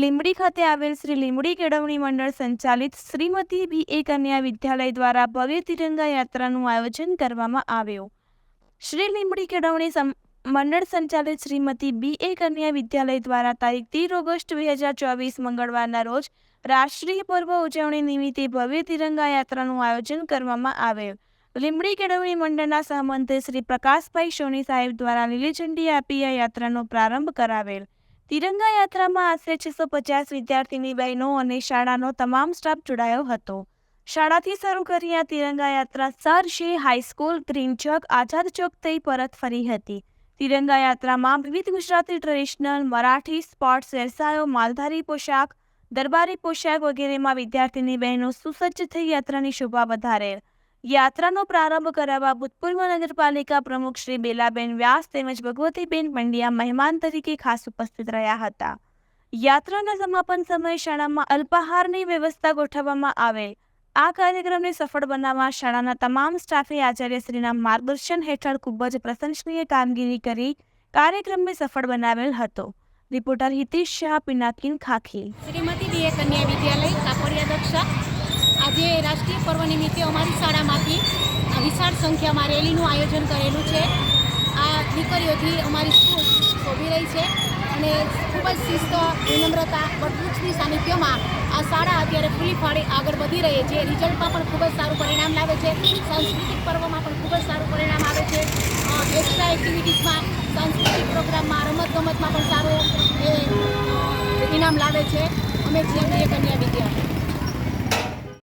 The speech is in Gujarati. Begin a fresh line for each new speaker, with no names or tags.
લીંબડી ખાતે આવેલ શ્રી લીંબડી કેળવણી મંડળ સંચાલિત શ્રીમતી બી એ કન્યા વિદ્યાલય દ્વારા ભવ્ય તિરંગા યાત્રાનું આયોજન કરવામાં આવ્યું. શ્રી લીંબડી કેળવણી મંડળ સંચાલિત શ્રીમતી બી એ કન્યા વિદ્યાલય દ્વારા તારીખ તેર ઓગસ્ટ બે હજાર ચોવીસ મંગળવારના રોજ રાષ્ટ્રીય પર્વ ઉજવણી નિમિત્તે ભવ્ય તિરંગા યાત્રાનું આયોજન કરવામાં આવેલ લીંબડી કેળવણી મંડળના સહમંત્રી શ્રી પ્રકાશભાઈ સોની સાહેબ દ્વારા લીલી ઝંડી આપી આ યાત્રાનો પ્રારંભ કરાવેલ. તિરંગા યાત્રામાં આશરે છસો પચાસ વિદ્યાર્થીની બહેનો અને શાળાનો તમામ સ્ટાફ જોડાયો હતો. શાળાથી શરૂ કરી આ તિરંગા યાત્રા sir Shri high school green ચોક, આઝાદ ચોક થઈ પરત ફરી હતી. તિરંગા યાત્રામાં વિવિધ ગુજરાતી ટ્રેડિશનલ મરાઠી સ્પોર્ટ્સ વ્યવસાયો, માલધારી પોશાક, દરબારી પોશાક વગેરેમાં વિદ્યાર્થીની બહેનો સુસજ્જ થઈ યાત્રાની શોભા વધારેલ યાત્રાનો પ્રારંભ કરાવવા ભૂતપૂર્વ નગરપાલિકા પ્રમુખ શ્રી બેલાબેન વ્યાસ તેમજ ભગવતીબેન પંડ્યા મહેમાન તરીકે ખાસ ઉપસ્થિત રહ્યા હતા. યાત્રાના સમાપન સમયે શાળામાં અલ્પાહારની વ્યવસ્થા ગોઠવવામાં આવે. આ કાર્યક્રમને સફળ બનાવવા શાળાના તમામ સ્ટાફે આચાર્યશ્રીના માર્ગદર્શન હેઠળ ખૂબ જ પ્રશંસનીય કામગીરી કરી કાર્યક્રમને સફળ બનાવેલ હતો. રિપોર્ટર હિતેશ શાહ, પિનાકીન ખાખી.
શ્રીમતી કન્યા વિદ્યાલય કાપડિયા દક્ષા આજે રાષ્ટ્રીય પર્વ નિમિત્તે અમારી શાળામાંથી વિશાળ સંખ્યામાં રેલીનું આયોજન કરેલું છે. આ દીકરીઓથી અમારી સ્કૂલ શોભી રહી છે અને ખૂબ જ શિસ્ત, વિનમ્રતા વટવૃક્ષની સાનિધ્યમાં આ શાળા અત્યારે ખુલ્લી ફાળી આગળ વધી રહી છે. રિઝલ્ટમાં પણ ખૂબ જ સારું પરિણામ લાવે છે. સાંસ્કૃતિક પર્વમાં પણ ખૂબ જ સારું પરિણામ આવે છે. એક્સ્ટ્રા એક્ટિવિટીઝમાં સાંસ્કૃતિક પ્રોગ્રામમાં રમત ગમતમાં પણ સારું એ ઇનામ લાવે છે. અમે છીએ કન્યા વિદ્યાલય